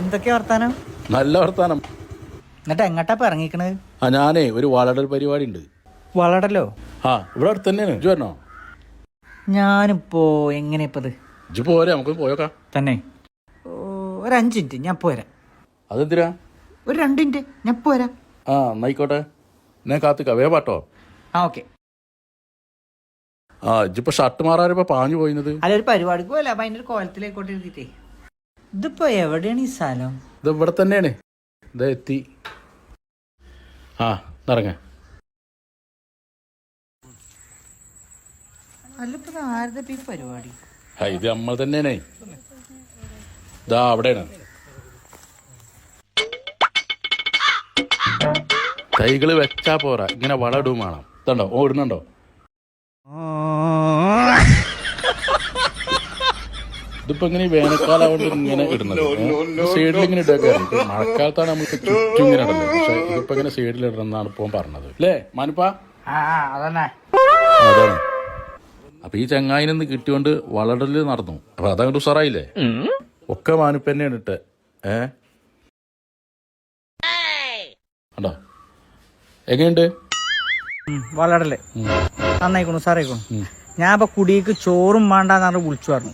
എന്തൊക്കെയാ വർത്താനം? നല്ല വർത്താനം. എന്നിട്ട് എങ്ങട്ടാ ഇറങ്ങിക്കണത്? ആ ഞാനേ ഒരു വളടൽ പരിപാടി ഉണ്ട് വളടല്ലോ ആ ഇവിടെ അടുത്ത് തന്നെയാണ്. ഇജ്ജ് വരണോ? ഞാനിപ്പോ എങ്ങനെ ഇപ്പത്? ഇജ്ജ് പോരെ നമുക്ക് പോയോക്കാം. തന്നെ. ഓ, ഒരു അഞ്ച് മിനിറ്റ് ഞാൻ പോരാ. അതെന്തിനാ? ഒരു രണ്ട് മിനിറ്റ് ഞാൻ പോരാ. ആ എന്നായിക്കോട്ടെ. എന്നെ കാത്തുക്ക. വേ പാട്ടോ? ആ ഓക്കെ. ആ ഇജ്ജിപ്പോ ഷർട്ട് മാറാനിപ്പോ പാഞ്ഞു പോയിന്നത്. അല്ല ഒരു പരിപാടിക്ക് പോലെ അപ്പൊ അതിന്റെ ഒരു കോലത്തിലേക്കോട്ട് എഴുതിട്ടേ ഇതിപ്പോ എവിടെയാണ് ഈ സ്ഥലം? ഇത് ഇവിടെ തന്നെയാണ്. ഇത് എത്തി. ആ നിറങ്ങ ആരുടെ ഈ പരിപാടി? ആ ഇത് നമ്മൾ തന്നെയാണേ. ഇതാ അവിടെയാണ്. കൈകൾ വെച്ചാ പോരാ. ഇങ്ങനെ വളടും വേണം. ഇതുണ്ടോ? ഓടുന്നുണ്ടോ ഇതിപ്പോ ഇങ്ങനെ ഈ വേനൽക്കാലം കൊണ്ട് ഇങ്ങനെ ഇടുന്നത്. സൈഡിൽ ഇങ്ങനെ ഇട്ടൊക്കെ മഴക്കാലത്താണ് നമ്മൾ ചുറ്റും ഇങ്ങനെ ഇടുന്നത്. പക്ഷെ ഇതിപ്പോ ഇങ്ങനെ സൈഡിൽ ഇടണമെന്നാണ് ഇപ്പൊ പറഞ്ഞത്. അല്ലേ മാനുപ്പ? അതന്നെ. അതാണ്. അപ്പൊ ഈ ചങ്ങായിനെന്ന് കിട്ടിയോണ്ട് വളരൽ നടന്നു. അപ്പൊ അതങ്ങോട്ട് ഉസാറായില്ലേ ഒക്കെ മാനുപ്പ തന്നെയാണ് ഇട്ട്. ഏ? കണ്ടോ? എങ്ങനെയുണ്ട്? വളരൽ നന്നായിക്കോണു സാറായിക്കോണു ഞാൻ ഇപ്പൊ കുടിക്ക് ചോറും വേണ്ടെന്നാണ് പറഞ്ഞ് വിളിച്ചു പറഞ്ഞു.